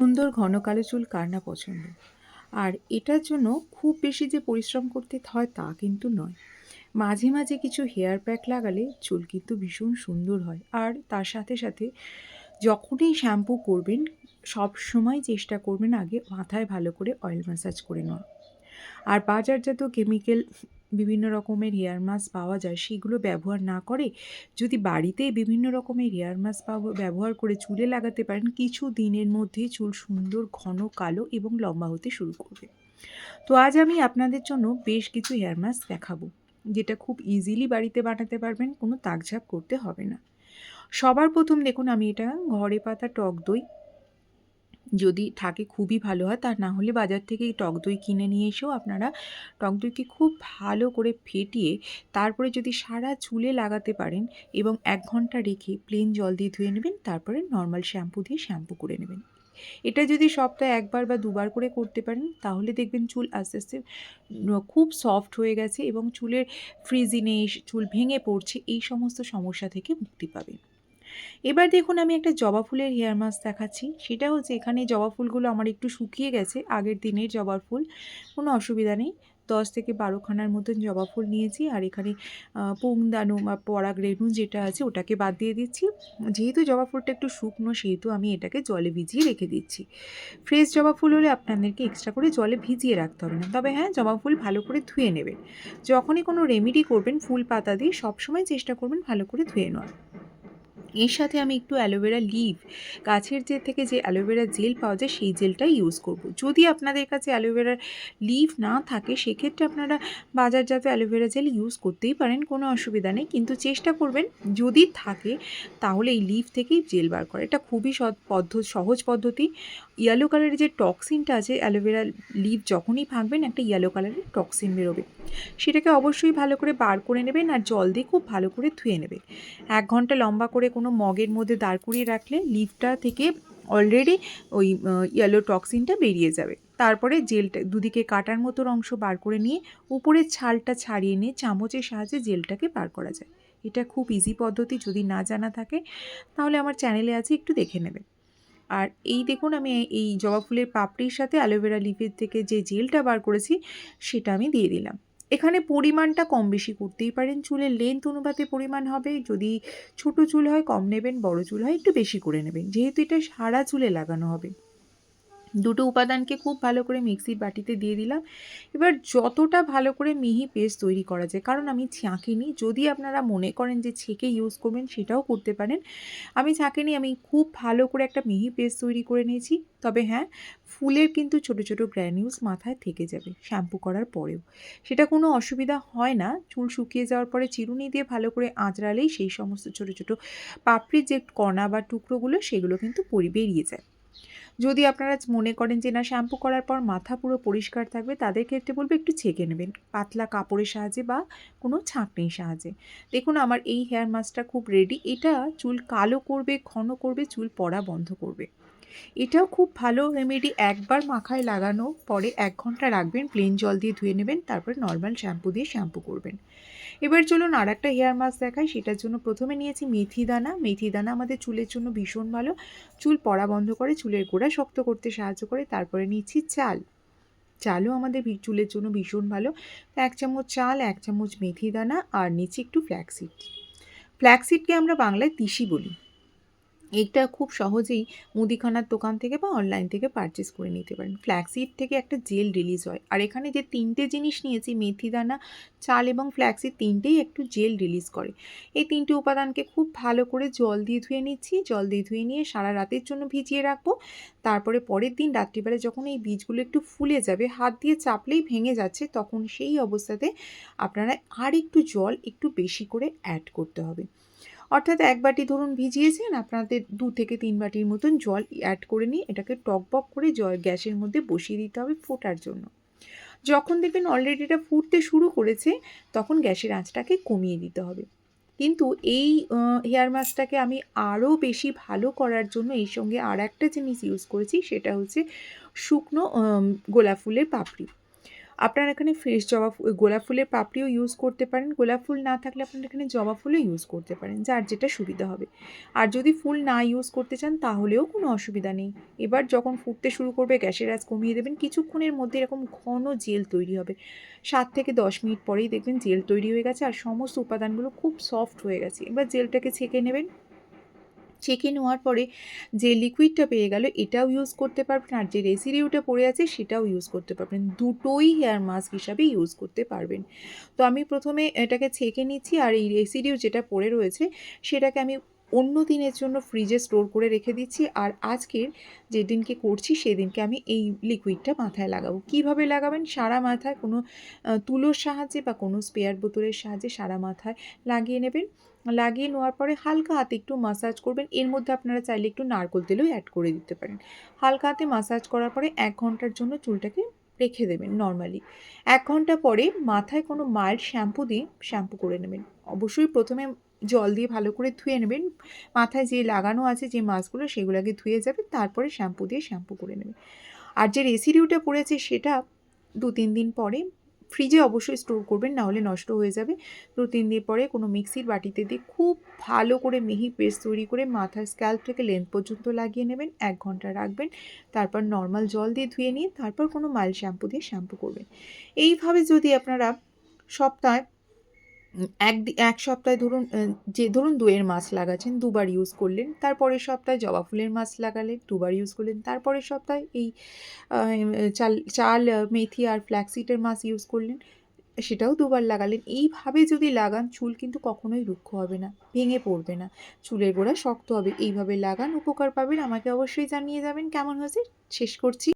সুন্দর ঘন কালো চুল কার না পছন্দ? আর এটার জন্য খুব বেশি যে পরিশ্রম করতে হয় তা কিন্তু নয়। মাঝে মাঝে কিছু হেয়ার প্যাক লাগালে চুল কিন্তু ভীষণ সুন্দর হয়। আর তার সাথে সাথে যখনই শ্যাম্পু করবেন, সব সময় চেষ্টা করবেন আগে মাথায় ভালো করে অয়েল ম্যাসাজ করে নেওয়া। আর বাজারজাত কেমিক্যাল বিভিন্ন রকমের হেয়ার মাস্ক পাওয়া যায়, সেগুলো ব্যবহার না করে যদি বাড়িতে বিভিন্ন রকমের হেয়ার মাস্ক ব্যবহার করে চুলে লাগাতে পারেন, কিছু দিনের মধ্যেই চুল সুন্দর, ঘন, কালো এবং লম্বা হতে শুরু করবে। তো আজ আমি আপনাদের জন্য বেশ কিছু হেয়ার মাস্ক দেখাবো, যেটা খুব ইজিলি বাড়িতে বানাতে পারবেন, কোনো তাকঝাপ করতে হবে না। সবার প্রথম দেখুন, আমি এটা ঘরে পাতা টক দই যদি থাকে খুবই ভালো হয়, তা না হলে বাজার থেকে টক দই কিনে নিয়ে এসেও আপনারা টক দইকে খুব ভালো করে ফেটিয়ে তারপরে যদি সারা চুলে লাগাতে পারেন এবং এক ঘণ্টা রেখে প্লেন জল দিয়ে ধুয়ে নেবেন, তারপরে নর্মাল শ্যাম্পু দিয়ে শ্যাম্পু করে নেবেন। এটা যদি সপ্তাহে একবার বা দুবার করে করতে পারেন, তাহলে দেখবেন চুল আস্তে আস্তে খুব সফট হয়ে গেছে এবং চুলের ফ্রিজিনেস চুল ভেঙে পড়ছে, এই সমস্ত সমস্যা থেকে মুক্তি পাবে এবার দেখুন আমি একটা জবা ফুলের হেয়ার মাস্ক দেখাচ্ছি। সেটা হচ্ছে এখানে জবা ফুলগুলো আমার একটু শুকিয়ে গেছে, আগের দিনের জবা ফুল। কোনো অসুবিধা নেই। দশ থেকে বারোখানার মতন জবা ফুল নিয়েছি আর এখানে পুংদানু বা পরাগ রেণু যেটা আছে ওটাকে বাদ দিয়ে দিচ্ছি। যেহেতু জবা ফুলটা একটু শুকনো, সেহেতু আমি এটাকে জলে ভিজিয়ে রেখে দিচ্ছি। ফ্রেশ জবা ফুল হলে আপনাদেরকে এক্সট্রা করে জলে ভিজিয়ে রাখতে হবে না। তবে হ্যাঁ জবা ফুল ভালো করে ধুয়ে নেবেন। যখনই কোনো রেমেডি করবেন, ফুল পাতা দিয়ে সবসময় চেষ্টা করবেন ভালো করে ধুয়ে নেওয়ার। এর সাথে আমি একটু অ্যালোভেরা লিভ গাছের যে থেকে যে অ্যালোভেরা জেল পাওয়া যায়, সেই জেলটাই ইউজ করব। যদি আপনাদের কাছে অ্যালোভেরার লিভ না থাকে, সেক্ষেত্রে আপনারা বাজারজাত অ্যালোভেরা জেল ইউজ করতেই পারেন, কোনো অসুবিধা নেই। কিন্তু চেষ্টা করবেন, যদি থাকে, তাহলে এই লিভ থেকেই জেল বার করা। এটা খুবই সৎ পদ্ধ, সহজ পদ্ধতি। ইয়েলো কালারের যে টক্সিনটা আছে অ্যালোভেরা লিভ যখনই ভাঙবেন, একটা ইয়েলো কালারের টক্সিন বেরোবে। সেটাকে অবশ্যই ভালো করে বার করে নেবেন, আর জল দিয়ে খুব ভালো করে ধুয়ে নেবেন। এক ঘণ্টা লম্বা করে কোনো মগের মধ্যে দাঁড় করিয়ে রাখলে লিভটা থেকে অলরেডি ওই ইয়েলো টক্সিনটা বেরিয়ে যাবে। তারপরে জেলটা, দুদিকে কাটার মতো অংশ বার করে নিয়ে উপরের ছালটা ছাড়িয়ে নিয়ে চামচের সাহায্যে জেলটাকে বার করা যায়। এটা খুব ইজি পদ্ধতি, যদি না জানা থাকে, তাহলে আমার চ্যানেলে আছে, একটু দেখে নেবে আর এই দেখুন, আমি এই জবা ফুলের পাপড়ির সাথে অ্যালোভেরা লিভের থেকে যে জেলটা বার করেছি, সেটা আমি দিয়ে দিলাম। এখানে পরিমাণটা কম বেশি করতেই পারেন। চুলের লেন্থ অনুপাতে পরিমাণ হবে। যদি ছোট চুল হয়, কম নেবেন, বড় চুল হয়, একটু বেশি করে নেবেন। যেহেতু এটা সারা চুলে লাগানো হবে। দুটো উপাদানকে খুব ভালো করে মিক্সির বাটিতে দিয়ে দিলাম। এবার যতটা ভালো করে মিহি পেস্ট তৈরি করা যায়, কারণ আমি ছাঁকিনি যদি আপনারা মনে করেন যে ছেঁকে ইউজ করবেন সেটাও করতে পারেন। আমি ছাঁকিনি আমি খুব ভালো করে একটা মিহি পেস্ট তৈরি করে নিয়েছি। তবে হ্যাঁ ফুলের কিন্তু ছোট ছোট গ্র্যানিউলস মাথায় থেকে যাবে শ্যাম্পু করার পরেও। সেটা কোনো অসুবিধা হয় না, চুল শুকিয়ে যাওয়ার পরে চিরুনি দিয়ে ভালো করে আঁচড়ালেই সেই সমস্ত ছোট ছোট পাপড়ির যে কণা বা টুকরোগুলো, সেগুলো কিন্তু পরি বেরিয়ে যায়। যদি আপনারা মনে করেন যে না, শ্যাম্পু করার পর মাথা পুরো পরিষ্কার থাকবে, তাদের ক্ষেত্রে বলব একটু ছেঁকে নেবেন। পাতলা কাপড়ের সাহায্যে বা কোনো ছাঁকনির সাহায্যে। দেখুন, আমার এই হেয়ার মাস্কটা খুব রেডি এটা চুল কালো করবে, ঘন করবে, চুল পড়া বন্ধ করবে। এটাও খুব ভালো রেমেডি একবার মাখায় লাগানো, পরে এক ঘণ্টা রাখবেন প্লেন জল দিয়ে ধুয়ে নেবেন, তারপরে নর্মাল শ্যাম্পু দিয়ে শ্যাম্পু করবেন। এবার চলুন আর একটা হেয়ার মাস্ক দেখাই, সেটার জন্য প্রথমে নিয়েছি মেথি দানা। মেথি দানা আমাদের চুলের জন্য ভীষণ ভালো। চুল পড়া বন্ধ করে চুলের গোড়া শক্ত করতে সাহায্য করে, তারপরে নিচ্ছি চাল। চালও আমাদের চুলের জন্য ভীষণ ভালো। এক চামচ চাল, এক চামচ মেথি দানা, আর নিচে একটু ফ্ল্যাক্সিড ফ্ল্যাক্সিডকে আমরা বাংলায় তিসি বলি। এইটা খুব সহজেই মুদিখানার দোকান থেকে বা অনলাইন থেকে পারচেস করে নিতে পারেন। ফ্ল্যাক্সিড থেকে একটা জেল রিলিজ হয়। আর এখানে যে তিনটে জিনিস নিয়েছি, মেথি দানা, চাল এবং ফ্ল্যাক্সিড তিনটেই একটু জেল রিলিজ করে। এই তিনটে উপাদানকে খুব ভালো করে জল দিয়ে ধুয়ে নিচ্ছি। জল দিয়ে ধুয়ে নিয়ে সারা রাতের জন্য ভিজিয়ে রাখব। তারপরে পরের দিন রাত্রিবেলা যখন এই বীজগুলো একটু ফুলে যাবে, হাত দিয়ে চাপলেই ভেঙে যাচ্ছে, তখন সেই অবস্থাতে আপনারা আর একটু জল একটু বেশি করে অ্যাড করতে হবে। অর্থাৎ এক বাটি ধরুন ভিজিয়েছেন, আপনাদের দু থেকে তিন বাটির মতন জল অ্যাড করে নিয়ে এটাকে টকবক করে জল গ্যাসের মধ্যে বসিয়ে দিতে হবে ফোটার জন্য। যখন দেখবেন অলরেডি এটা ফুটতে শুরু করেছে, তখন গ্যাসের আঁচটাকে কমিয়ে দিতে হবে। কিন্তু এই হেয়ার মাস্কটাকে আমি আরও বেশি ভালো করার জন্য এই সঙ্গে আর একটা জিনিস ইউজ করেছি, সেটা হচ্ছে শুকনো গোলাপ ফুলের পাপড়ি। আপনারা এখানে ফ্রেশ জবা গোলাপ ফুলের পাপড়িও ইউজ করতে পারেন। গোলাপ ফুল না থাকলে আপনারা এখানে জবা ফুলও ইউজ করতে পারেন, যার যেটা সুবিধা হবে। আর যদি ফুল না ইউজ করতে চান, তাহলেও কোনো অসুবিধা নেই। এবার যখন ফুটতে শুরু করবে, গ্যাসের আজ কমিয়ে দেবেন। কিছুক্ষণের মধ্যে এরকম ঘন জেল তৈরি হবে। সাত থেকে দশ মিনিট পরেই দেখবেন জেল তৈরি হয়ে গেছে, আর সমস্ত উপাদানগুলো খুব সফট হয়ে গেছে। এবার জেলটাকে ছেঁকে নেবেন। ছেঁকে নেওয়ার পরে যে লিকুইডটা পেয়ে গেল, এটাও ইউজ করতে পারবেন। আর যে রেসিডিউটা পড়ে আছে, সেটাও ইউজ করতে পারবেন। দুটোই হেয়ার মাস্ক হিসাবে ইউজ করতে পারবেন। তো আমি প্রথমে এটাকে ছেঁকে নিচ্ছি, আর এই রেসিডিউ যেটা পড়ে রয়েছে, সেটাকে আমি অন্য দিনের জন্য ফ্রিজে স্টোর করে রেখে দিচ্ছি। আর আজকের যেদিনকে করছি, সেদিনকে আমি এই লিকুইডটা মাথায় লাগাবো। কীভাবে লাগাবেন? সারা মাথায় কোনো তুলোর সাহায্যে বা কোনো স্পেয়ার বোতলের সাহায্যে সারা মাথায় লাগিয়ে নেবেন। লাগিয়ে নেওয়ার পরে হালকা হাতে একটু মাসাজ করবেন। এর মধ্যে আপনারা চাইলে একটু নারকোল তেলও অ্যাড করে দিতে পারেন। হালকা হাতে মাসাজ করার পরে এক ঘণ্টার জন্য চুলটাকে রেখে দেবেন নর্মালি এক ঘণ্টা পরে মাথায় কোনো মাইল্ড শ্যাম্পু দিয়ে শ্যাম্পু করে নেবেন। অবশ্যই প্রথমে জল দিয়ে ভালো করে ধুয়ে নেবেন। মাথায় যে লাগানো আছে, যে মাস্কগুলো সেগুলোকে ধুয়ে যাবে, তারপরে শ্যাম্পু দিয়ে শ্যাম্পু করে নেবেন। আর যে রেসিডিউটা পড়েছে, সেটা দু তিন দিন পরে ফ্রিজে অবশ্যই স্টোর করবেন না হলে নষ্ট হয়ে যাবে। দু তিন দিন পরে কোনো মিক্সির বাটিতে দিয়ে খুব ভালো করে মিহি পেস্ট তৈরি করে মাথার স্ক্যাল্প থেকে লেন্থ পর্যন্ত লাগিয়ে নেবেন, এক ঘণ্টা রাখবেন, তারপর নর্মাল জল দিয়ে ধুয়ে নিয়ে তারপর কোনো মাইল শ্যাম্পু দিয়ে শ্যাম্পু করবেন। এইভাবে যদি আপনারা সপ্তাহে এক এক সপ্তাহে ধরুন যে ধরুন দইয়ের মাছ লাগাচ্ছেন, দুবার ইউজ করলেন, তারপরের সপ্তাহে জবা ফুলের মাছ লাগালেন, দুবার ইউজ করলেন, তারপরের সপ্তাহে এই চাল চাল মেথি আর ফ্ল্যাক্সিডের মাছ ইউজ করলেন, সেটাও দুবার লাগালেন। এইভাবে যদি লাগান, চুল কিন্তু কখনোই রুক্ষ হবে না, ভেঙে পড়বে না, চুলের গোড়া শক্ত হবে। এইভাবে লাগান, উপকার পাবেন। আমাকে অবশ্যই জানিয়ে যাবেন কেমন হয়েছে। শেষ করছি।